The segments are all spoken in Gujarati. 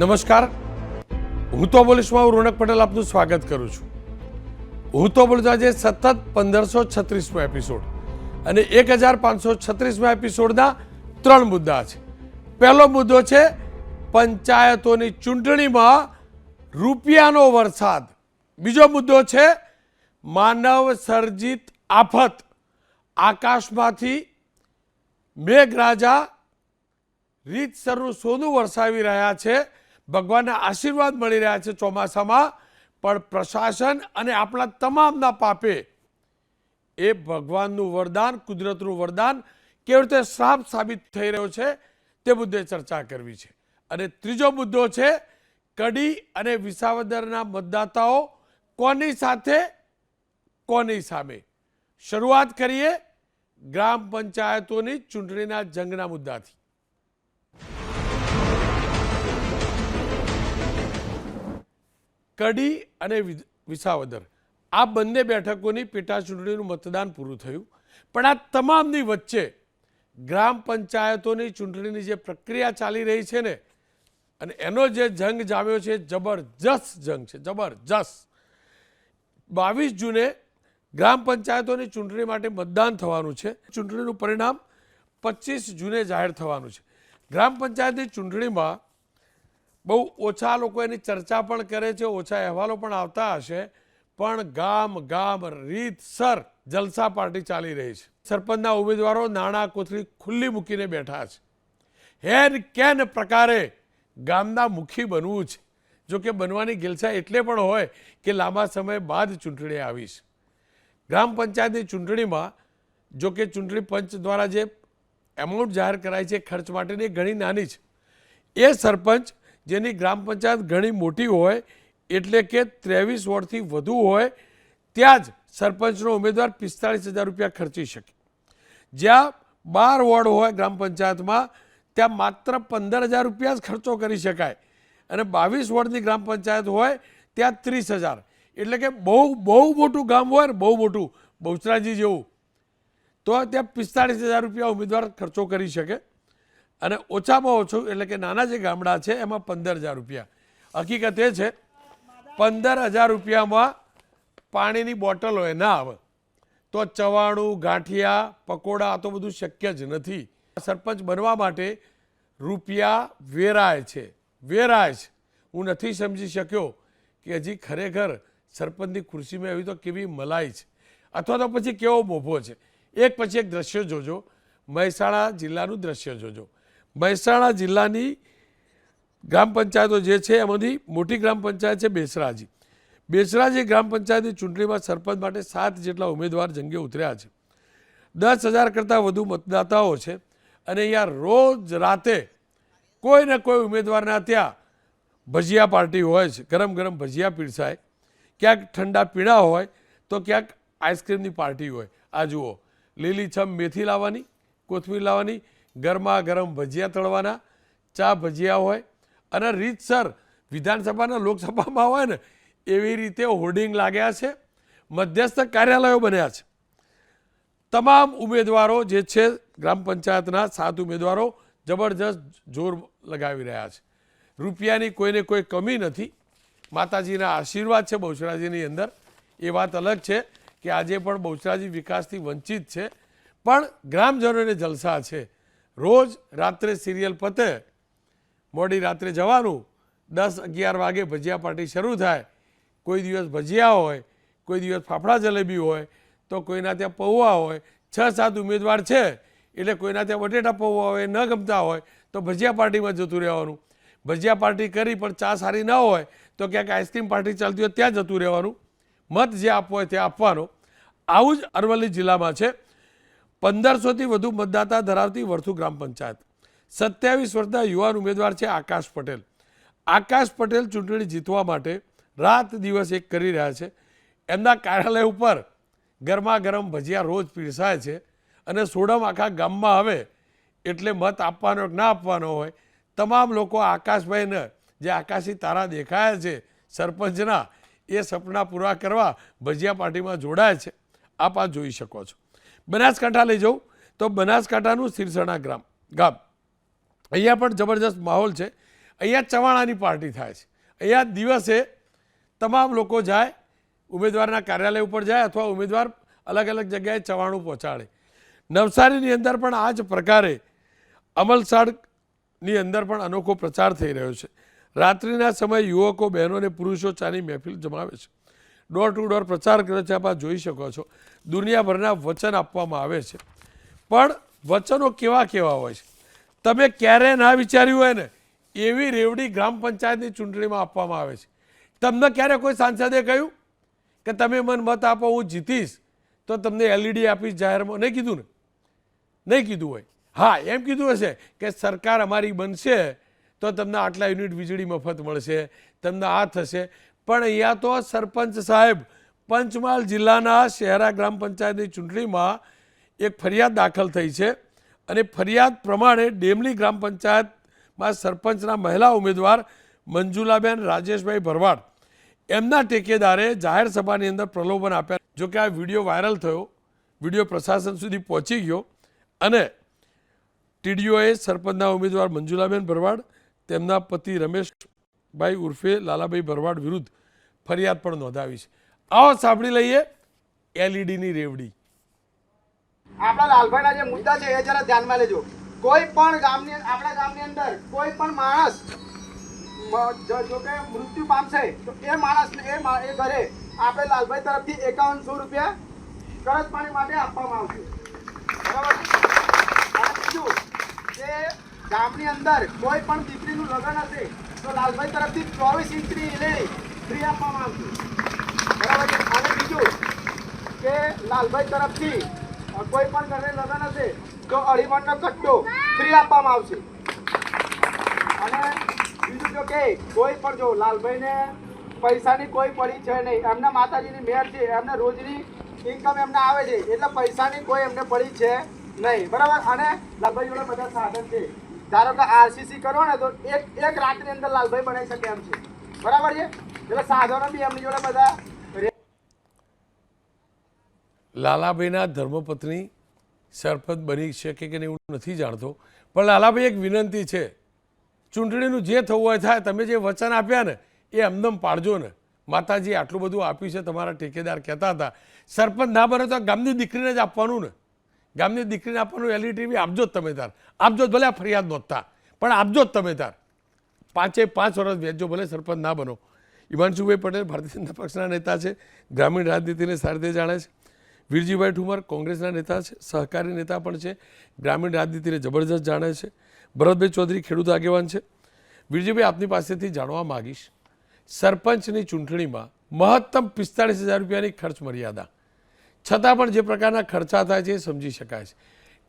નમસ્કાર. હું તો બોલીશમાં હું રોનક પટેલ આપનું સ્વાગત કરું છું. હું તો બોલીશ આજે સતત પંદરસો છત્રીસમો એપિસોડ અને એક હજાર પાંચસો છત્રીસમા એપિસોડના ત્રણ મુદ્દા છે. પહેલો મુદ્દો છે, પંચાયતોની ચૂંટણીમાં રૂપિયાનો વરસાદ. બીજો મુદ્દો છે માનવ સર્જિત આફત. આકાશમાંથી મેઘરાજા રીતસરનું સોનું વરસાવી રહ્યા છે. ભગવાનના આશીર્વાદ મળી રહ્યા છે ચોમાસામાં, પણ પ્રશાસન અને આપણા તમામના પાપે એ ભગવાનનું વરદાન, કુદરતનું વરદાન કેવી રીતે શ્રાપ સાબિત થઈ રહ્યો છે તે મુદ્દે ચર્ચા કરવી છે. અને ત્રીજો મુદ્દો છે, કડી અને વિસાવદરના મતદાતાઓ કોની સાથે, કોની સામે? શરૂઆત કરીએ ગ્રામ પંચાયતોની ચૂંટણીના જંગના મુદ્દાથી. કડી અને વિસાવદર. આ બંને બેઠકોની પેટા ચૂંટણીનું મતદાન પૂરું થયું. પણ આ તમામની વચ્ચે ગ્રામ પંચાયતોની ચૂંટણીની જે પ્રક્રિયા ચાલી રહી છે ને, અને એનો જે જંગ જામ્યો છે, જબરજસ્ત જંગ છે, જબરજસ્ત. બાવીસ જૂને ગ્રામ પંચાયતોની ચૂંટણી માટે મતદાન થવાનું છે. ચૂંટણીનું પરિણામ પચીસ જૂને જાહેર થવાનું છે. ગ્રામ પંચાયતની ચૂંટણીમાં બહુ ઓછા લોકો એની ચર્ચા પણ કરે છે, ઓછા અહેવાલો પણ આવતા હશે, પણ ગામ ગામ રીતસર જલસા પાર્ટી ચાલી રહી છે. સરપંચના ઉમેદવારો નાણાં કોથળી ખુલ્લી મૂકીને બેઠા છે. હેન કેન પ્રકારે ગામના મુખી બનવું છે. જો કે બનવાની ગિલસા એટલે પણ હોય કે લાંબા સમય બાદ ચૂંટણી આવી છે. ગ્રામ પંચાયતની ચૂંટણીમાં જો કે ચૂંટણી પંચ દ્વારા જે એમાઉન્ટ જાહેર કરાય છે ખર્ચ માટેની ઘણી નાની છે. એ સરપંચ જેની ગ્રામ પંચાયત ઘણી મોટી હોય, એટલે કે ત્રેવીસ વોર્ડથી વધુ હોય, ત્યાં જ સરપંચનો ઉમેદવાર પિસ્તાળીસ હજાર રૂપિયા ખર્ચી શકે. જ્યાં બાર વોર્ડ હોય ગ્રામ પંચાયતમાં, ત્યાં માત્ર પંદર હજાર રૂપિયા જ ખર્ચો કરી શકાય. અને બાવીસ વોર્ડની ગ્રામ પંચાયત હોય, ત્યાં ત્રીસ હજાર. એટલે કે બહુ બહુ મોટું ગામ હોય ને બહુ મોટું, બહુચરાજી જેવું. તો ત્યાં પિસ્તાળીસ હજાર રૂપિયા ઉમેદવાર ખર્ચો કરી શકે. અને ઓછામાં ઓછું, એટલે કે નાના જે ગામડા છે, એમાં પંદર હજાર રૂપિયા. હકીકત એ છે, પંદર હજાર રૂપિયામાં પાણીની બોટલ હોય, ના આવે. તો ચવાણું, ગાંઠિયા, પકોડા, આ તો બધું શક્ય જ નથી. સરપંચ બનવા માટે રૂપિયા વેરાય છે વેરાય છે. હું નથી સમજી શક્યો કે હજી ખરેખર સરપંચની ખુરશીમાં આવી તો કેવી મલાઈ છે. અથવા તો પછી કેવો મોભો છે. એક પછી એક દ્રશ્ય જોજો. મહેસાણા જિલ્લાનું દ્રશ્ય જોજો. મહેસાણા જિલ્લાની ગ્રામ પંચાયતો જે છે, એમાંથી મોટી ગ્રામ પંચાયત છે બેસરાજી. બેસરાજી ગ્રામ પંચાયતની ચૂંટણીમાં સરપંચ માટે સાત જેટલા ઉમેદવાર જંગે ઉતર્યા છે. દસ હજાર કરતાં વધુ મતદાતાઓ છે અને અહીંયા રોજ રાતે કોઈ ને કોઈ ઉમેદવારના ત્યાં ભજીયા પાર્ટી હોય છે, ગરમ ગરમ ભજીયા પીરસાય. ક્યાંક ઠંડા પીણા હોય તો ક્યાંક આઈસ્ક્રીમની પાર્ટી હોય. આ જુઓ, લીલીછમ મેથી લાવવાની, કોથમીર લાવવાની ગરમા ગરમ ભજીયા તળવાના, ચા ભજીયા હોય અને રીતસર વિધાનસભાના લોકસભામાં હોય ને, એવી રીતે હોર્ડિંગ લાગ્યા છે, મધ્યસ્થ કાર્યાલયો બન્યા છે. તમામ ઉમેદવારો જે છે ગ્રામ પંચાયતના સાત ઉમેદવારો જબરજસ્ત જોર લગાવી રહ્યા છે. રૂપિયાની કોઈને કોઈ કમી નથી. માતાજીના આશીર્વાદ છે બહુચરાજીની અંદર. એ વાત અલગ છે કે આજે પણ બહુચરાજી વિકાસથી વંચિત છે. પણ ગ્રામજનોને જલસા છે. રોજ રાત્રે સિરિયલ પતે, મોડી રાત્રે જવાનું, દસ અગિયાર વાગે ભજીયા પાર્ટી શરૂ થાય, કોઈ દિવસ ભજીયા હોય, કોઈ દિવસ ફાફડા જલેબી હોય, તો કોઈના ત્યાં પૌવા હોય, છ સાત ઉમેદવાર છે, એટલે કોઈના ત્યાં બટેટા પૌવા હોય, ન ગમતા હોય, તો ભજીયા પાર્ટીમાં જતું રહેવાનું. ભજીયા પાર્ટી કરી પણ ચા સારી ન હોય, તો ક્યાંક આઈસ્ક્રીમ પાર્ટી ચાલતી હોય ત્યાં જતું રહેવાનું. મત જે આપવો હોય ત્યાં આપવાનો. આવું જ અરવલ્લી જિલ્લામાં છે. પંદરસોથી વધુ મતદાતા ધરાવતી વર્થુ ગ્રામ પંચાયત. સત્યાવીસ વર્ષના યુવાન ઉમેદવાર છે આકાશ પટેલ. આકાશ પટેલ ચૂંટણી જીતવા માટે રાત દિવસ એક કરી રહ્યા છે. એમના કાર્યાલય ઉપર ગરમા ગરમ ભજીયા રોજ પીરસાય છે અને સોડમ આખા ગામમાં હવે એટલે મત આપવાનો ના આપવાનો હોય, તમામ લોકો આકાશભાઈને જે આકાશી તારા દેખાયા છે સરપંચના, એ સપના પૂરા કરવા ભજીયા પાર્ટીમાં જોડાય છે. આપ આ જોઈ શકો છો. બનાસકાંઠા લઈ જાઉં. તો બનાસકાંઠાનું સિરસણા ગ્રામ, ગામ. અહીંયા પણ જબરજસ્ત માહોલ છે. અહીંયા ચવાણાની પાર્ટી થાય છે. અહીંયા દિવસે તમામ લોકો જાય, ઉમેદવારના કાર્યાલય ઉપર જાય અથવા ઉમેદવાર અલગ અલગ જગ્યાએ ચવાણું પહોંચાડે. નવસારીની અંદર પણ આ જ પ્રકારે અમલસાડની અંદર પણ અનોખો પ્રચાર થઈ રહ્યો છે. રાત્રિના સમયે યુવકો, બહેનો અને પુરુષો ચાની મહેફિલ જમાવે છે. ડોર ટુ ડોર પ્રચાર કર્યો છે, આપ જોઈ શકો છો. દુનિયાભરના વચન આપવામાં આવે છે. પણ વચનો કેવા કેવા હોય છે? તમે ક્યારે ના વિચાર્યું હોય ને, એવી રેવડી ગ્રામ પંચાયતની ચૂંટણીમાં આપવામાં આવે છે. તમને ક્યારે કોઈ સાંસદે કહ્યું કે તમે મને મત આપો, હું જીતીશ, તો તમને એલઈડી આપીશ, જાહેરમાં નહીં કીધું ને? નહીં કીધું હોય. હા, એમ કીધું હશે કે સરકાર અમારી બનશે, તો તમને આટલા યુનિટ વીજળી મફત મળશે, તમને આ થશે. પણ અહીંયા તો સરપંચ સાહેબ, પંચમહાલ જિલ્લાના શહેરા ગ્રામ પંચાયતની ચૂંટણીમાં એક ફરિયાદ દાખલ થઈ છે અને ફરિયાદ પ્રમાણે ડેમલી ગ્રામ પંચાયતમાં સરપંચના મહિલા ઉમેદવાર મંજુલાબેન રાજેશભાઈ ભરવાડ એમના ટેકેદારે જાહેર સભાની અંદર પ્રલોભન આપ્યા. જો કે આ વીડિયો વાયરલ થયો, વીડિયો પ્રશાસન સુધી પહોંચી ગયો અને ટીડીઓએ સરપંચના ઉમેદવાર મંજુલાબેન ભરવાડ, તેમના પતિ રમેશભાઈ ઉર્ફે લાલાભાઈ ભરવાડ વિરુદ્ધ ફરિયાદ પણ નોંધાવી છે. આવો સાંભળી લઈએ એલઈડીની રેવડી. આપણા લાલભાઈના જે મુદ્દા છે, એ જરા ધ્યાનમાં લેજો. કોઈ પણ ગામની, આપણા ગામની અંદર કોઈ પણ માણસ જો કે મૃત્યુ પામશે, તો એ માણસને, એ એ ઘરે આપણે લાલભાઈ તરફથી એકાવનસો રૂપિયા કરજ પાણી માટે આપવામાં આવશે. બરાબર? કે ગામની અંદર કોઈ પણ દીકરીનું લગ્ન હશે, તો લાલભાઈ તરફથી ચોવીસ ઇંચની એલઈડી ફ્રી આપવામાં આવશે બરાબર છે? અને બીજું કે લાલભાઈ તરફથી કોઈ પણ ઘરે લગ્ન હશે તો અઢી મણનો કટ્ટો ફ્રી આપવામાં આવશે. અને બીજું જો કે કોઈ પણ જો લાલભાઈને પૈસાની કોઈ પડી છે નહીં. એમના માતાજીની મેર છે, એમને રોજની ઇન્કમ એમને આવે છે, એટલે પૈસાની કોઈ એમને પડી છે નહીં. બરાબર? અને લાલભાઈ જોડે બધા સાધન છે. ધારો કે આરસીસી કરો ને તો એક એક રાતની અંદર લાલભાઈ બનાવી શકે એમ છે. બરાબર છે? લાલાભાઈના ધર્મપત્ની સરપંચ બની શકે કે નહીં હું નથી જાણતો. પણ લાલાભાઈ એક વિનંતી છે. ચૂંટણીનું જે થવું હોય થાય, તમે જે વચન આપ્યા ને, એ એમદમ પાડજો ને. માતાજી આટલું બધું આપ્યું છે, તમારા ઠેકેદાર કહેતા હતા. સરપંચ ના બને તો ગામની દીકરીને જ આપવાનું ને. ગામની દીકરીને આપવાનું એલઈડી ટીવી આપજો જ તમે તાર. આપજો જ ભલે આ ફરિયાદ નહોતા પણ આપજો જ તમે તાર. પાંચે પાંચ વર્ષ વેચજો ભલે સરપંચ ના બનો. હિમાંશુભાઈ પટેલ ભારતીય જનતા પક્ષના નેતા છે, ગ્રામીણ રાજનીતિને સારી રીતે જાણે છે. વીરજીભાઈ ઠુમર કોંગ્રેસના નેતા છે, સહકારી નેતા પણ છે, ગ્રામીણ રાજનીતિને જબરજસ્ત જાણે છે. ભરતભાઈ ચૌધરી ખેડૂત આગેવાન છે. વીરજીભાઈ, આપની પાસેથી જાણવા માગીશ, સરપંચની ચૂંટણીમાં મહત્તમ પિસ્તાળીસ હજાર રૂપિયાની ખર્ચ મર્યાદા. છતાં પણ જે પ્રકારના ખર્ચા થાય છે એ સમજી શકાય છે.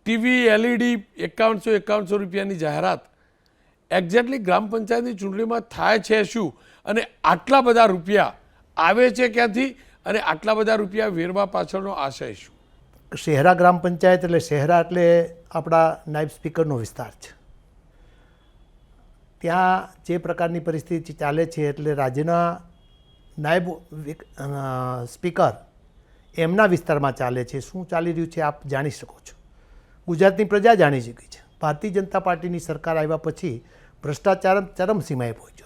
ટીવી, એલઈડી, એકાવનસો એકાવનસો રૂપિયાની જાહેરાત. એક્ઝેક્ટલી ગ્રામ પંચાયતની ચૂંટણીમાં થાય છે શું? અને આટલા બધા રૂપિયા આવે છે ક્યાંથી? અને આટલા બધા રૂપિયા વેરવા પાછળનો આશય શું? શહેરા ગ્રામ પંચાયત એટલે શહેરા એટલે આપણા નાયબ સ્પીકરનો વિસ્તાર છે. ત્યાં જે પ્રકારની પરિસ્થિતિ ચાલે છે એટલે રાજ્યના નાયબ સ્પીકર એમના વિસ્તારમાં ચાલે છે. શું ચાલી રહ્યું છે આપ જાણી શકો છો. ગુજરાતની પ્રજા જાણી ચૂકી છે. ભારતીય જનતા પાર્ટીની સરકાર આવ્યા પછી ભ્રષ્ટાચાર ચરમસીમાએ પહોંચ્યો.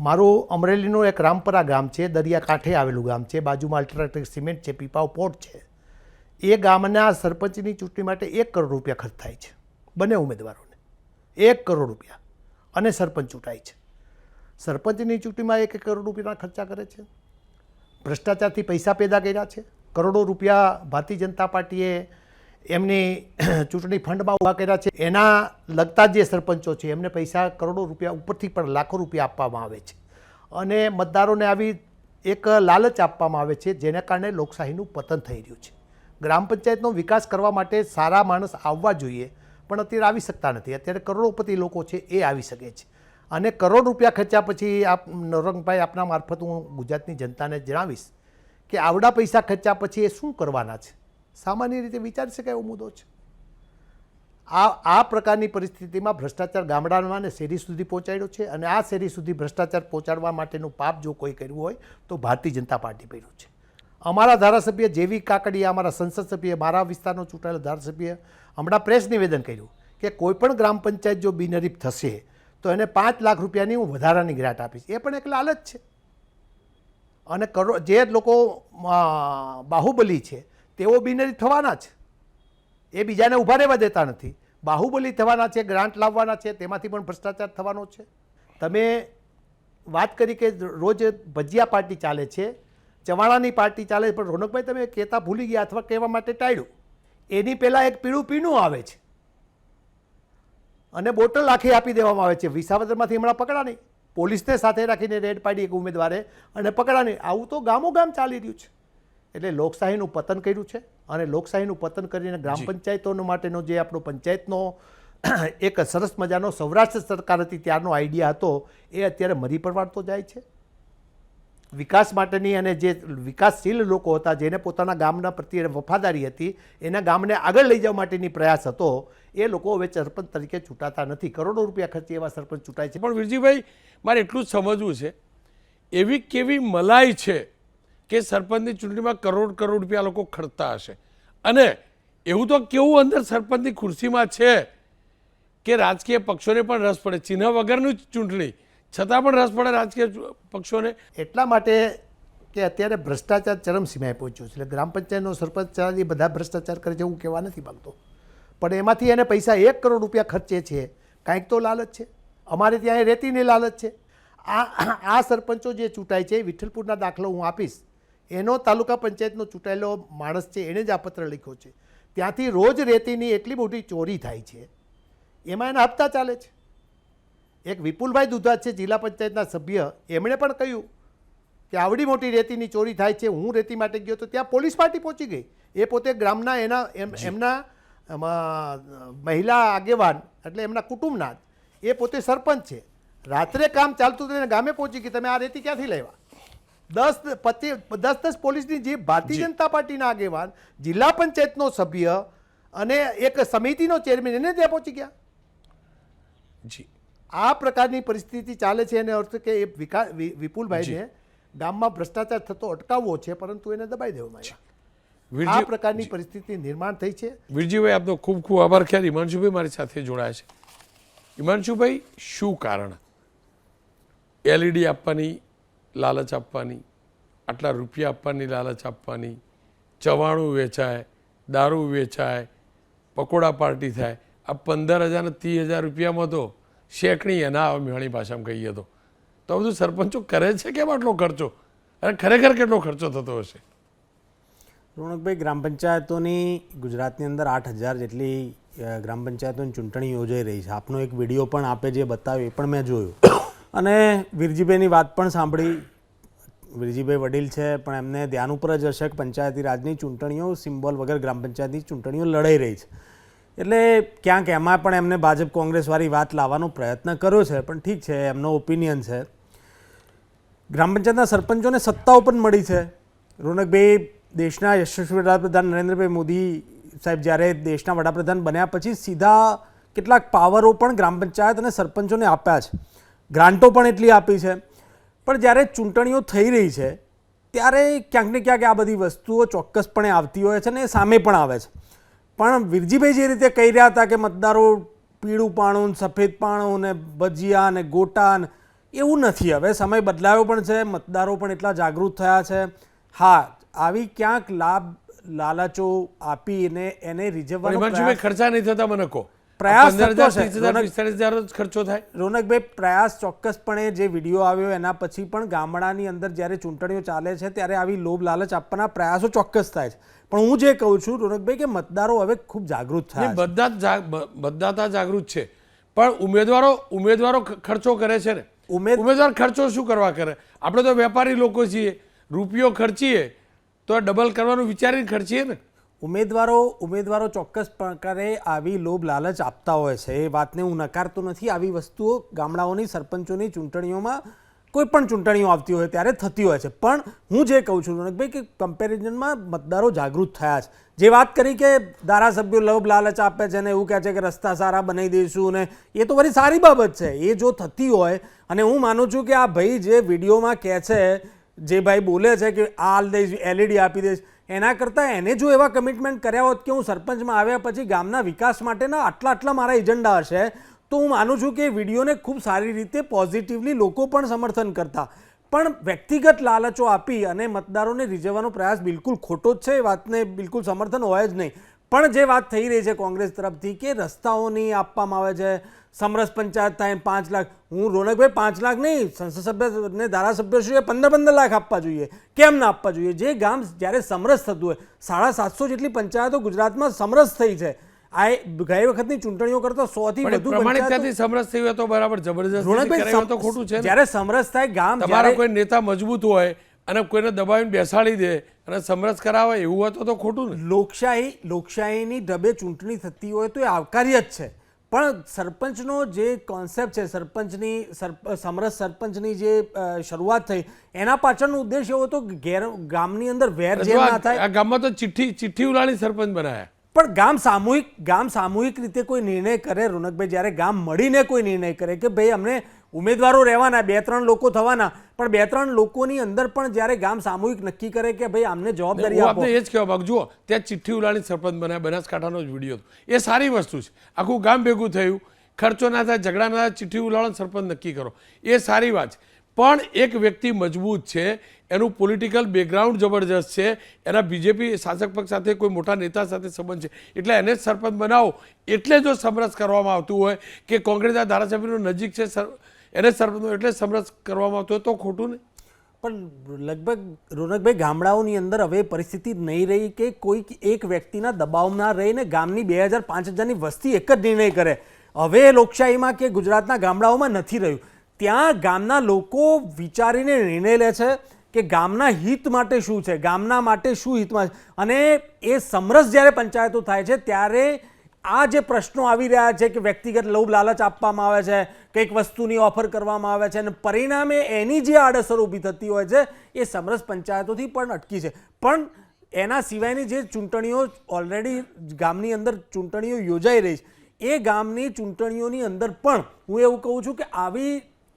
મારું અમરેલીનું એક રામપરા ગામ છે, દરિયાકાંઠે આવેલું ગામ છે, બાજુમાં અલ્ટ્રાટેક સિમેન્ટ છે પીપાવ પોર્ટ છે. એ ગામના સરપંચની ચૂંટણી માટે એક કરોડ રૂપિયા ખર્ચ થાય છે, બંને ઉમેદવારોને. એક કરોડ રૂપિયા અને સરપંચ ચૂંટાય છે. સરપંચની ચૂંટણીમાં એક કરોડ રૂપિયાના ખર્ચા કરે છે. ભ્રષ્ટાચારથી પૈસા પેદા કર્યા છે. કરોડો રૂપિયા ભારતીય જનતા પાર્ટીએ એમની ચૂંટણી ફંડમાં ઊભા કર્યા છે. એના લગતા જે સરપંચો છે, એમને પૈસા કરોડો રૂપિયા ઉપરથી પણ લાખો રૂપિયા આપવામાં આવે છે. અને મતદારોને આવી એક લાલચ આપવામાં આવે છે, જેના કારણે લોકશાહીનું પતન થઈ રહ્યું છે. ગ્રામ પંચાયતનો વિકાસ કરવા માટે સારા માણસ આવવા જોઈએ, પણ અત્યારે આવી શકતા નથી. અત્યારે કરોડોપતિ લોકો છે, એ આવી શકે છે. અને કરોડ રૂપિયા ખર્ચ્યા પછી આપ, નવરંગભાઈ, આપના મારફત હું ગુજરાતની જનતાને જણાવીશ કે આવડા પૈસા ખર્ચ્યા પછી એ શું કરવાના છે? સામાન્ય રીતે વિચારી શકાય એવો મુદ્દો છે. આ આ પ્રકારની પરિસ્થિતિમાં ભ્રષ્ટાચાર ગામડામાં અને શેરી સુધી પહોંચાડ્યો છે અને આ શેરી સુધી ભ્રષ્ટાચાર પહોંચાડવા માટેનું પાપ જો કોઈ કર્યું હોય તો ભારતીય જનતા પાર્ટી કર્યું છે. અમારા ધારાસભ્ય જેવી કાકડીયા અમારા સંસદ સભ્ય મારા વિસ્તારનો ચૂંટાયેલો ધારાસભ્ય હમણાં પ્રેસ નિવેદન કર્યું કે કોઈપણ ગ્રામ પંચાયત જો બિનહરીફ થશે તો એને પાંચ લાખ રૂપિયાની હું વધારાની ગ્રાન્ટ આપીશ. એ પણ એક લાલચ છે. અને કરો જે લોકો બાહુબલી છે તેઓ બિનરી થવાના છે એ બીજાને ઊભા રહેવા દેતા નથી. બાહુબલી થવાના છે, ગ્રાન્ટ લાવવાના છે, તેમાંથી પણ ભ્રષ્ટાચાર થવાનો છે. તમે વાત કરી કે રોજ ભજીયા પાર્ટી ચાલે છે, ચવાણાની પાર્ટી ચાલે છે, પણ રોનકભાઈ તમે કહેતા ભૂલી ગયા અથવા કહેવા માટે ટાળ્યું. એની પહેલાં એક પીળું પીણું આવે છે. અને બોટલ આખી આપી દેવામાં આવે છે. વિસાવદરમાંથી હમણાં પકડા નહીં. પોલીસને સાથે રાખીને રેડ પાડી એક ઉમેદવારે અને પકડા નહીં. આવું તો ગામો ગામ ચાલી રહ્યું છે. એટલે લોકશાહીનું પતન કર્યું છે અને લોકશાહીનું પતન કરીને ગ્રામ પંચાયતોનો માટેનો જે આપણો પંચાયતનો એક સરસ મજાનો સૌરાષ્ટ્ર સરકાર હતી ત્યારનો આઈડિયા હતો એ અત્યારે મરી પરવાડતો જાય છે. વિકાસ માટેની અને જે વિકાસશીલ લોકો હતા જેને પોતાના ગામના પ્રત્યે વફાદારી હતી એના ગામને આગળ લઈ જવા માટેની પ્રયાસ હતો એ લોકો હવે સરપંચ તરીકે ચૂંટાતા નથી. કરોડો રૂપિયા ખર્ચી એવા સરપંચ ચૂંટાય છે. પણ વિરજીભાઈ મારે એટલું જ સમજવું છે એવી કેવી મલાઈ છે કે સરપંચની ચૂંટણીમાં કરોડ કરોડ રૂપિયા લોકો ખર્ચતા હશે. અને એવું તો કેવું અંદર સરપંચની ખુરશીમાં છે કે રાજકીય પક્ષોને પણ રસ પડે. ચિહ્ન વગરની ચૂંટણી. છતાં પણ રસ પડે રાજકીય પક્ષોને. એટલા માટે કે અત્યારે ભ્રષ્ટાચાર ચરમસીમાએ પહોંચ્યો છે. એટલે ગ્રામ પંચાયતનો સરપંચ ચાલી બધા ભ્રષ્ટાચાર કરે છે હું કહેવા નથી માગતો. પણ એમાંથી એને પૈસા એક કરોડ રૂપિયા ખર્ચે છે. કાંઈક તો લાલચ છે. અમારે ત્યાં એ રેતીની લાલચ છે. આ આ સરપંચો જે ચૂંટાય છે વિઠ્ઠલપુરના દાખલો હું આપીશ. એનો તાલુકા પંચાયતનો ચૂંટાયેલો માણસ છે એણે જ આ પત્ર લખ્યો છે. ત્યાંથી રોજ રેતીની એટલી મોટી ચોરી થાય છે. એમાં એના હપ્તા ચાલે છે. એક વિપુલભાઈ દુધા છે જિલ્લા પંચાયતના સભ્ય એમણે પણ કહ્યું કે આવડી મોટી રેતીની ચોરી થાય છે હું રેતી માટે ગયો તો ત્યાં પોલીસ પાર્ટી પહોંચી ગઈ. એ પોતે ગ્રામના એના એમ- એમના મહિલા આગેવાન એટલે એમના કુટુંબના એ પોતે સરપંચ છે. રાત્રે કામ ચાલતું હતું એને ગામે પહોંચી ગઈ તમે આ રેતી ક્યાંથી લેવા દસ પચીસ દસ દસ પોલીસની જે ભારતીય જનતા પાર્ટીના આગેવાન જિલ્લા પંચાયતનો સભ્ય અને એક સમિતિનો ચેરમેન એને ત્યાં પહોંચી ગયા? જી. આ પ્રકારની પરિસ્થિતિ ચાલે છે એને અર્થ કે એ વિકાસ વિપુલભાઈને ગામમાં ભ્રષ્ટાચાર થતો અટકાવવો છે પરંતુ એને દબાઈ દેવામાં આવ્યા. આ પ્રકારની પરિસ્થિતિ નિર્માણ થઈ છે. વીરજીભાઈ આપનો ખૂબ ખૂબ આભાર. ખ્યાલ હિમાંશુભાઈ મારી સાથે જોડાયા છે. હિમાંશુભાઈ શું કારણ? એલઈડી આપવાની લાલચ આપવાની, આટલા રૂપિયા આપવાની લાલચ આપવાની, ચવાણું વેચાય, દારૂ વેચાય, પકોડા પાર્ટી થાય. આ પંદર હજારને ત્રીસ હજાર રૂપિયામાં તો શેકણી એના આવે ભાષામાં કહીએ તો. તો બધું સરપંચો કરે છે કેમ આટલો ખર્ચો? અને ખરેખર કેટલો ખર્ચો થતો હશે? રોણકભાઈ ગ્રામ પંચાયતોની ગુજરાતની અંદર આઠ હજાર જેટલી ગ્રામ પંચાયતોની ચૂંટણી યોજાઈ રહી છે. આપનો એક વીડિયો પણ આપે જે બતાવ્યો, એ પણ મેં જોયું. અને વીરજીભાઈની વાત પણ સાંભળી. વીરજીભાઈ વડીલ છે, પણ એમને ધ્યાન ઉપર જ હશે કે પંચાયતી રાજની ચૂંટણીઓ સિમ્બોલ વગર ગ્રામ પંચાયતની ચૂંટણીઓ લડાઈ રહી છે. એટલે ક્યાંક એમાં પણ એમને ભાજપ કોંગ્રેસવાળી વાત લાવવાનો પ્રયત્ન કર્યો છે, પણ ઠીક છે, એમનો ઓપિનિયન છે. ગ્રામ પંચાયતના સરપંચોને સત્તાઓ પણ મળી છે. રોનકભાઈ દેશના યશસ્વી વડાપ્રધાન નરેન્દ્રભાઈ મોદી સાહેબ જ્યારે દેશના વડાપ્રધાન બન્યા પછી સીધા કેટલાક પાવરો પણ ગ્રામ પંચાયત અને સરપંચોને આપ્યા છે. ગ્રાન્ટો પણ એટલી આપી છે. પણ જ્યારે ચૂંટણીઓ થઈ રહી છે ત્યારે ક્યાંક ને ક્યાંક આ બધી વસ્તુઓ ચોક્કસપણે આવતી હોય છે ને સામે પણ આવે છે. પણ વિરજીભાઈ જે રીતે કહી રહ્યા હતા કે મતદારો પીળું પાણું ને સફેદ પાણું ને ભજીયા ને ગોટા ને એવું નથી હવે સમય બદલાયો પણ છે મતદારો પણ એટલા જાગૃત થયા છે. હા આવી ક્યાંક લાભ લાલચો આપીને એને રીઝવવાનો ખર્ચા નહીં થતા મને કહો. પ્રયાસ ખર્ચો થાય. રોનકભાઈ પ્રયાસ ચોક્કસપણે જે વીડિયો આવ્યો એના પછી પણ ગામડાની અંદર જ્યારે ચૂંટણીઓ ચાલે છે ત્યારે આવી લોભ લાલચ આપવાના પ્રયાસો ચોક્કસ થાય છે. પણ હું જે કહું છું રોનકભાઈ કે મતદારો હવે ખૂબ જાગૃત થાય બધા મતદાતા જાગૃત છે. પણ ઉમેદવારો ઉમેદવારો ખર્ચો કરે છે ને. ઉમેદ- ઉમેદવાર ખર્ચો શું કરવા કરે? આપણે તો વેપારી લોકો છીએ. રૂપિયો ખર્ચીએ તો ડબલ કરવાનું વિચારીને ખર્ચીએ ને. ઉમેદવારો ઉમેદવારો ચોક્કસ પ્રકારે આવી લોભ લાલચ આપતા હોય છે. એ વાતને હું નકારતો નથી. આવી વસ્તુઓ ગામડાઓની સરપંચોની ચૂંટણીઓમાં કોઈ પણ ચૂંટણીઓ આવતી હોય ત્યારે થતી હોય છે. પણ હું જે કહું છું, રોનકભાઈ, કે કમ્પેરિઝનમાં મતદારો જાગૃત થયા છે. જે વાત કરી કે ધારાસભ્યો લોભ લાલચ આપે છે ને એવું કહે છે કે રસ્તા સારા બનાવી દઈશું ને, એ તો વળી સારી બાબત છે. એ જો થતી હોય, અને હું માનું છું કે આ ભાઈ જે વિડીયોમાં કહે છે, જે ભાઈ બોલે છે કે આ દઈશ, એલઈડી આપી દઈશ એના કરતાં એને જો એવા કમિટમેન્ટ કર્યા હોત કે હું સરપંચમાં આવ્યા પછી ગામના વિકાસ માટેના આટલા આટલા મારા એજન્ડા હશે, તો હું માનું છું કે એ વિડીયોને ખૂબ સારી રીતે પોઝિટિવલી લોકો પણ સમર્થન કરતા. પણ વ્યક્તિગત લાલચો આપી અને મતદારોને રીઝવવાનો પ્રયાસ બિલકુલ ખોટો જ છે, એ વાતને બિલકુલ સમર્થન હોય જ નહીં. પણ જે વાત થઈ રહી છે કોંગ્રેસ તરફથી કે રસ્તાઓની આપવામાં આવે છે સમરસ પંચાયત થાય પાંચ લાખ. હું રોનકભાઈ પાંચ લાખ નહીં સંસદ સભ્ય ને ધારાસભ્યશ્રીએ પંદર પંદર લાખ આપવા જોઈએ. કેમ ના આપવા જોઈએ? જે ગામ જ્યારે સમરસ થતું હોય સાડા સાતસો જેટલી પંચાયતો ગુજરાતમાં સમરસ થઈ છે. આ ગઈ વખતની ચૂંટણીઓ કરતા સોથી થી વધુ પ્રમાણિકતાથી સમરસ થઈ હોય તો બરાબર જબરજસ્ત રોનકભાઈ તો ખોટું છે જ્યારે સમરસ થાય ગામ તમારા કોઈ નેતા મજબૂત હોય અને કોઈને દબાવીને બેસાડી દે અને સમરસ કરાવે એવું હોય તો તો ખોટું લોકશાહી લોકશાહીની ઢબે ચૂંટણી થતી હોય તો એ આવકાર્ય જ છે. પણ સરપંચનો જે કોન્સેપ્ટ છે સરપંચની સરપ- સમરસ સરપંચની જે શરૂઆત થઈ એના પાછળનો ઉદ્દેશ એવો હતો કે ગામની અંદર વેર જેમ ના થાય. આ ગામમાં તો ચિઠ્ઠી ચિઠ્ઠી ઉલાળી સરપંચ બનાયા. પણ ગામ સામૂહિક ગામ સામૂહિક રીતે કોઈ નિર્ણય કરે રોનકભાઈ જ્યારે ગામ મળીને કોઈ નિર્ણય કરે કે ભાઈ અમને ઉમેદવારો રહેવાના બે ત્રણ લોકો થવાના પણ બે ત્રણ લોકોની અંદર પણ જ્યારે ગામ સામૂહિક નક્કી કરે કે ભાઈ આમને જવાબદારી આપો. એ જ કહેવા માંગ જુઓ ત્યાં ચિઠ્ઠી ઉલાણી સરપંચ બનાવ્યા બનાસકાંઠાનો જ વીડિયો હતો. એ સારી વસ્તુ છે. આખું ગામ ભેગું થયું ખર્ચો ના થાય ઝઘડા ના થાય ચિઠ્ઠી ઉલાળો સરપંચ નક્કી કરો. એ સારી વાત છે. પણ એક વ્યક્તિ મજબૂત છે એનું પોલિટિકલ બેકગ્રાઉન્ડ જબરજસ્ત છે એના બીજેપી શાસક પક્ષ સાથે કોઈ મોટા નેતા સાથે સંબંધ છે. એટલે એને જ સરપંચ બનાવો. એટલે જો સમરસ કરવામાં આવતું હોય કે કોંગ્રેસના ધારાસભ્યનો નજીક છે સર- એને જ એટલે સમરસ કરવામાં આવતું તો ખોટું ને? પણ લગભગ રોનકભાઈ, ગામડાઓની અંદર હવે પરિસ્થિતિ નહીં રહી કે કોઈ એક વ્યક્તિના દબાવમાં રહીને ગામની બે હજાર પાંચ હજારની વસ્તી એક જ નિર્ણય કરે. હવે લોકશાહીમાં કે ગુજરાતના ગામડાઓમાં નથી રહ્યું. ત્યાં ગામના લોકો વિચારીને નિર્ણય લે છે કે ગામના હિત માટે શું છે, ગામના માટે શું હિતમાં છે. અને એ સમરસ જ્યારે પંચાયતો થાય છે, ત્યારે આ જે પ્રશ્નો આવી રહ્યા છે કે વ્યક્તિગત લોભ લાલચ આપવામાં આવે છે કંઈક વસ્તુની ઓફર કરવામાં આવે છે અને પરિણામે એની જે આડઅસર ઊભી થતી હોય છે એ સમરસ પંચાયતોથી પણ અટકી છે. પણ એના સિવાયની જે ચૂંટણીઓ ઓલરેડી ગામની અંદર ચૂંટણીઓ યોજાઈ રહી છે એ ગામની ચૂંટણીઓની અંદર પણ હું એવું કહું છું કે આવી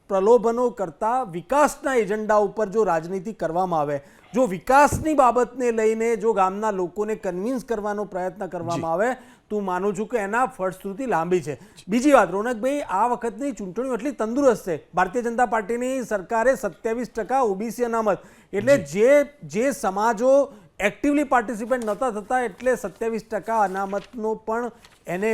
પ્રલોભનો કરતાં વિકાસના એજન્ડા ઉપર જો રાજનીતિ કરવામાં આવે જો વિકાસની બાબતને લઈને જો ગામના લોકોને કન્વિન્સ કરવાનો પ્રયત્ન કરવામાં આવે તો હું માનું છું કે એના ફળશ્રુતિ લાંબી છે. બીજી વાત રોનકભાઈ આ વખતની ચૂંટણીઓ એટલી તંદુરસ્ત છે. ભારતીય જનતા પાર્ટીની સરકારે સત્યાવીસ ટકા ઓબીસી અનામત. એટલે જે. જે સમાજો એક્ટિવલી પાર્ટિસિપેટ નહોતા થતા એટલે સત્યાવીસ ટકા અનામતનો પણ એને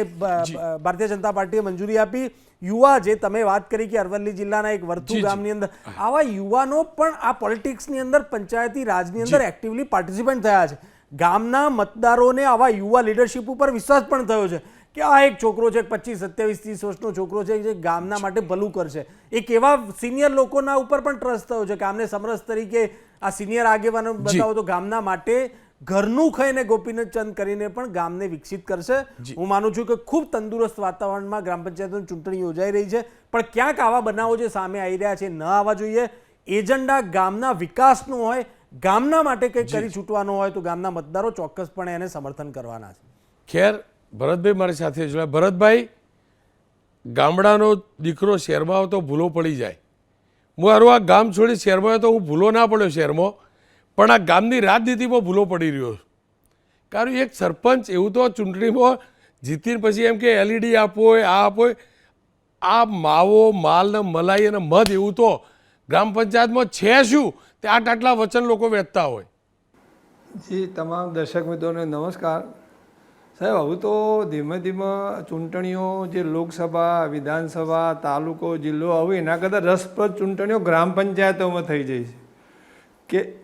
ભારતીય જનતા પાર્ટીએ મંજૂરી આપી. યુવા જે તમે વાત કરી કે અરવલ્લી જિલ્લાના એક વર્તુ ગામની અંદર આવા યુવાનો પણ આ પોલિટિક્સની અંદર પંચાયતી રાજની અંદર એક્ટિવલી પાર્ટિસિપેટ થયા છે. ગામના મતદારોને આવા યુવા લીડરશિપ ઉપર વિશ્વાસ પણ થયો છે કે આ એક છોકરો છે પચીસ સત્યાવીસ ત્રીસ વર્ષનો છોકરો છે જે ગામના માટે ભલું કરશે. એક એવા સિનિયર લોકોના ઉપર પણ ટ્રસ્ટ થયો છે કે આમને સમરસ તરીકે આ સિનિયર આગેવાનો બતાવો તો ગામના માટે ઘરનું ખાઈને ગોપીનાથ ચંદ કરીને પણ ગામને વિકસિત કરશે. હું માનું છું કે ખૂબ તંદુરસ્ત વાતાવરણમાં ગ્રામ પંચાયતની ચૂંટણી યોજાઈ રહી છે. પણ ક્યાંક આવા બનાવો જે સામે આવી રહ્યા છે ન આવવા જોઈએ. એજન્ડા ગામના વિકાસનો હોય ગામના માટે કંઈક કરી છૂટવાનો હોય તો ગામના મતદારો ચોક્કસપણે એને સમર્થન કરવાના છે. ખેર ભરતભાઈ મારી સાથે જોડાયા. ભરતભાઈ ગામડાનો દીકરો શહેરમાં આવતો ભૂલો પડી જાય. હું હારું આ ગામ છોડી શહેરમાં આવ્યો તો હું ભૂલો ના પડ્યો શહેરમાં પણ આ ગામની રાજનીતિમાં ભૂલો પડી રહ્યો છું. કારણ એક સરપંચ એવું તો ચૂંટણીમાં જીતીને પછી એમ કે એલઈડી આપો હોય આ આપો હોય આ માવો માલ ને મલાઈ અને મધ એવું તો ગ્રામ પંચાયતમાં છે શું? તે આટ આટલા વચન લોકો વેચતા હોય. જી, તમામ દર્શક મિત્રોને નમસ્કાર. સાહેબ, હવે તો ધીમે ધીમે ચૂંટણીઓ જે લોકસભા, વિધાનસભા, તાલુકો, જિલ્લો, હવે એના કરતાં રસપ્રદ ચૂંટણીઓ ગ્રામ પંચાયતોમાં થઈ જાય છે. કે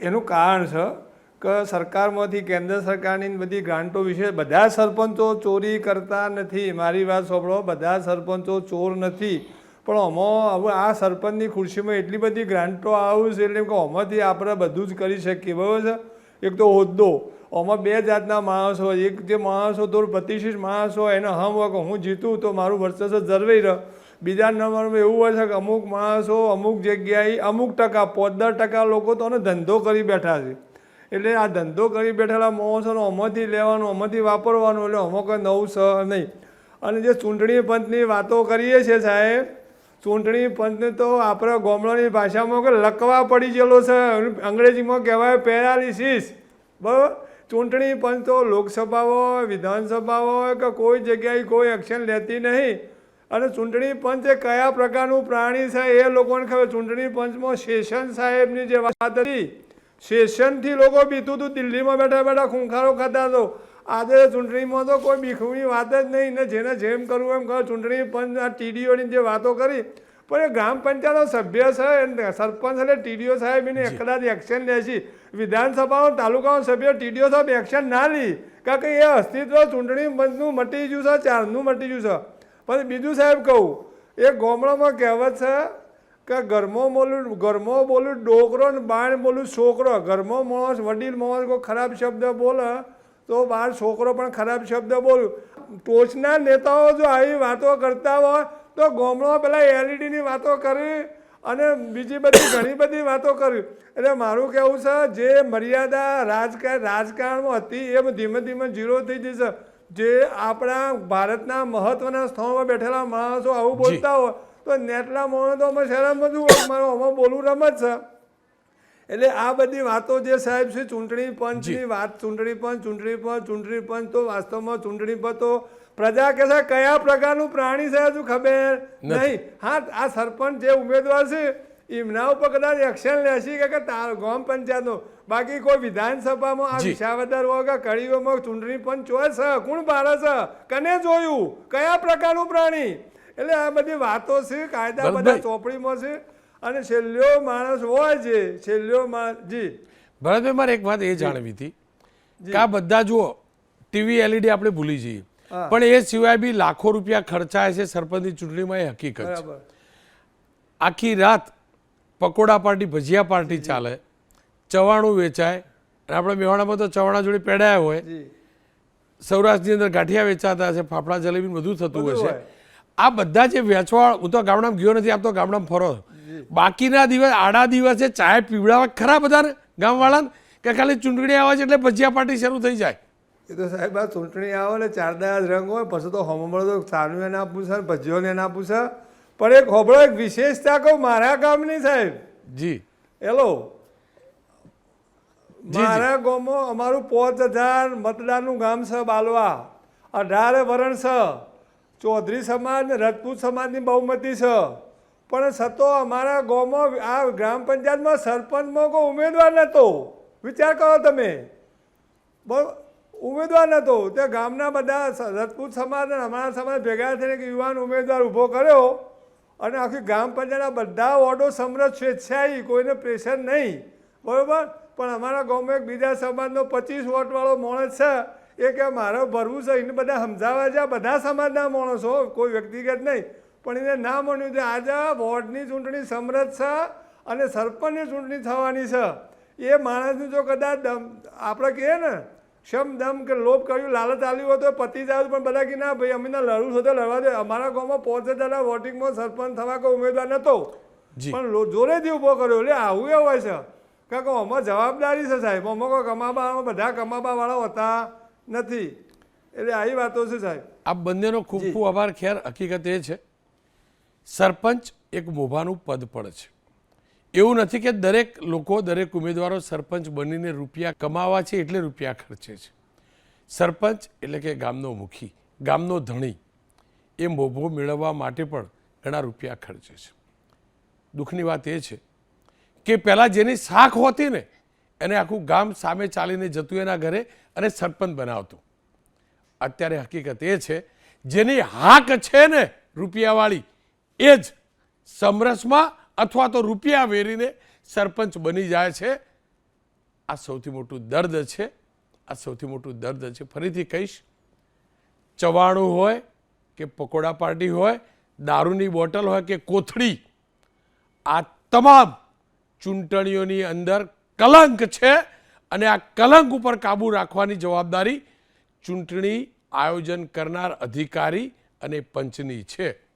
એનું કારણ છે કે સરકારમાંથી, કેન્દ્ર સરકારની બધી ગ્રાન્ટો વિશે બધા સરપંચો ચોરી કરતા નથી. મારી વાત સાંભળો, બધા સરપંચો ચોર નથી. પણ આમાં હવે આ સરપંચની ખુરશીમાં એટલી બધી ગ્રાન્ટો આવે છે એટલે કે આમાંથી આપણે બધું જ કરી શકીએ, બરાબર છે? એક તો હોદ્દો. આમાં બે જાતના માણસો એક જે માણસો તો પ્રતિષ્ઠિત માણસ એને હમ હોય કે હું જીતું તો મારું વર્ચસ્વ જરવાઈ રહે. બીજા નંબરમાં એવું હોય છે કે અમુક માણસો અમુક જગ્યાએ અમુક ટકા, પોદર ટકા લોકો તો ધંધો કરી બેઠા છે. એટલે આ ધંધો કરી બેઠેલા માણસોનો આમાંથી લેવાનું, આમાંથી વાપરવાનું, એટલે અમુક નવું સ નહીં. અને જે ચૂંટણી પંચની વાતો કરીએ છીએ સાહેબ ચૂંટણી પંચને તો આપણે ગામડાની ભાષામાં કે લકવા પડી ગયેલો છે. અંગ્રેજીમાં કહેવાય પેરાલિસિસ. બરાબર? ચૂંટણી પંચ તો લોકસભા હોય વિધાનસભા હોય કે કોઈ જગ્યાએ કોઈ એક્શન લેતી નહીં. અને ચૂંટણી પંચ એ કયા પ્રકારનું પ્રાણી છે એ લોકોને ખબર? ચૂંટણી પંચમાં શેષન સાહેબની જે વાત હતી. શેષનથી લોકો બીતું હતું. દિલ્હીમાં બેઠા બેઠા ખૂંખારો ખાતા હતો આજે ચૂંટણીમાં તો કોઈ બીખની વાત જ નહીં. ને જેને જેમ કરવું એમ કરો. ચૂંટણી પંચ આ ટીડીઓની જે વાતો કરી પણ એ ગ્રામ પંચાયતનો સભ્ય છે સરપંચ એટલે ટીડીઓ સાહેબ એને કદાચ એક્શન લે છે. વિધાનસભાનો તાલુકાનો સભ્ય ટીડીઓ સાહેબ એક્શન ના લી. કારણ કે એ અસ્તિત્વ ચૂંટણી પંચનું મટી ગયું છે ચારનું મટી ગયું છે. પણ બીજું સાહેબ કહું એ ગામડામાં કહેવત છે કે ઘરમાં બોલું ઘરમાં બોલું ડોકરો ને બાણ બોલું છોકરો. ઘરમાં માણસ વડીલ માણસ કોઈ ખરાબ શબ્દ બોલે તો બહાર છોકરો પણ ખરાબ શબ્દ બોલ્યું. ટોચના નેતાઓ જો આવી વાતો કરતા હોય તો ગામડામાં પેલા એલઈડીની વાતો કરી અને બીજી બધી ઘણી બધી વાતો કરી. એટલે મારું કહેવું છે જે મર્યાદા રાજકારણ રાજકારણમાં હતી એ ધીમે ધીમે ઝીરો થઈ જશે. જે આપણા ભારતના મહત્વના સ્થળોમાં બેઠેલા માણસો આવું બોલતા હોય તો નેટલા માણસો તો અમે શહેરમાં શું મારું અમે બોલવું રમત છે. એટલે આ બધી વાતો જે સાહેબ છે ચૂંટણી પંચની વાત ચૂંટણી પંચ ચૂંટણી પંચ ચૂંટણી પંચ તો વાસ્તવમાં ચૂંટણી પંચ તો પ્રજા કે છે કયા પ્રકારનું પ્રાણી છે હજુ ખબર નહીં. હા આ સરપંચ જે ઉમેદવાર છે એમના ઉપર કદાચ એક્શન લેશે કે ગામ પંચાયતનો. બાકી કોઈ વિધાનસભામાં આ વિશાવદર હોય કે કડીઓમાં ચૂંટણી પંચ ચોય છે કોણ બારે છે? કને જોયું? કયા પ્રકારનું પ્રાણી? એટલે આ બધી વાતો છે કાયદા બધા. ચોપડીમાં છે. અને છેલ્લો માણસ હોય છે છેલ્લો માણસ જી. ભરતભાઈ મારે એક વાત એ જાણવી હતી કે આ બધા જુઓ ટીવી એલઈડી આપણે ભૂલી જઈએ. પણ એ સિવાય બી લાખો રૂપિયા ખર્ચાય છે સરપંચની ચૂંટણીમાં એ હકીકત છે. આખી રાત પકોડા પાર્ટી ભજીયા પાર્ટી ચાલે ચવાણું વેચાય અને આપણે મેવાડામાં તો ચવાણા જોડે પેડાયા હોય. સૌરાષ્ટ્રની અંદર ગાંઠિયા વેચાતા હશે ફાફડા જલેબી બધું થતું હશે. આ બધા જે વેચવા હું તો ગામડામાં ગયો નથી આપ તો ગામડામાં ફરો. બાકીના દિવસ આડા દિવસે ચાય પીવડાવવા ખરા બધા ગામવાળાને? કે ખાલી ચૂંટણી આવે છે એટલે ભજીયા પાર્ટી શરૂ થઈ જાય. એ તો સાહેબ આ ચૂંટણી આવે એટલે ચાર દાડા રંગ હોય. પછી તો હોમળો તો સાનું એને આપવું છે ભજીઓને એને આપવું છે પણ એક હોબળો એક વિશેષતા કહું મારા ગામની સાહેબ. જી. હેલો. મારા ગામમાં અમારું પાંચ હજાર મતદારનું ગામ છે બાલવા. અઢાર વરણ છે ચૌધરી સમાજ ને રજપૂત સમાજની બહુમતી છે. પણ છતો અમારા ગામમાં, આ ગ્રામ પંચાયતમાં સરપંચમાં કોઈ ઉમેદવાર નહોતો વિચાર કરો તમે. ઉમેદવાર નહોતો તે ગામના બધા રજપૂત સમાજ અને અમારા સમાજ ભેગા થઈને એક યુવાન ઉમેદવાર ઊભો કર્યો અને આખી ગ્રામ પંચાયતના બધા વોર્ડો સમરસ સ્વેચ્છાએ, કોઈને પ્રેશર નહીં. બરાબર? પણ અમારા ગામમાં એક બીજા સમાજનો પચીસ વોટવાળો માણસ છે. એ કે, મારે ભરવું છે. એને બધા સમજાવવા છે. બધા સમાજના માણસો, કોઈ વ્યક્તિગત નહીં. પણ એને ના માન્યું છે. આજે વોર્ડની ચૂંટણી સમરથ છે અને સરપંચની ચૂંટણી થવાની છે. એ માણસની જો કદાચ દમ આપણે કહીએ ને ક્ષમ દમ કે લોભ કર્યું લાલચ આવ્યું હોય તો પતી જાય પણ બધા કે ના ભાઈ અમે લડવું છો તો લડવા દે. અમારા ગામમાં પહોંચે હજારના વોટિંગમાં સરપંચ થવા કોઈ ઉમેદવાર નહોતો. પણ જોરેથી ઊભો કર્યો. એટલે આવું એ હોય છે. કારણ કે આમાં જવાબદારી છે સાહેબ. આમાં કોઈ કમાવા બધા કમાવાવાળા હોતા નથી. એટલે આવી વાતો છે સાહેબ. આ બંનેનો ખૂબ ખૂબ આભાર. ખેર હકીકત એ છે સરપંચ એક મોભાનું પદ પણ છે. એવું નથી કે દરેક લોકો, દરેક ઉમેદવારો સરપંચ બનીને રૂપિયા કમાવા છે એટલે રૂપિયા ખર્ચે છે. સરપંચ એટલે કે ગામનો મુખી, ગામનો ધણી એ મોભો મેળવવા માટે પણ ઘણા રૂપિયા ખર્ચે છે. દુઃખની વાત એ છે કે પહેલાં જેની શાખ હોતી ને, એને આખું ગામ સામે ચાલીને જતું એના ઘરે અને સરપંચ બનાવતું. અત્યારે હકીકત એ છે, જેની હાક છે ને રૂપિયાવાળી એ જ સમરસમાં અથવા તો રૂપિયા વેરીને સરપંચ બની જાય છે. આ સૌથી મોટું દર્દ છે. આ સૌથી મોટું દર્દ છે. ફરીથી કહીશ, ચવાણું હોય કે પકોડા પાર્ટી હોય, દારૂની બોટલ હોય કે કોથળી, આ તમામ ચૂંટણીઓની અંદર કલંક છે અને આ કલંક ઉપર કાબૂ રાખવાની જવાબદારી ચૂંટણી આયોજન કરનાર અધિકારી અને પંચની છે.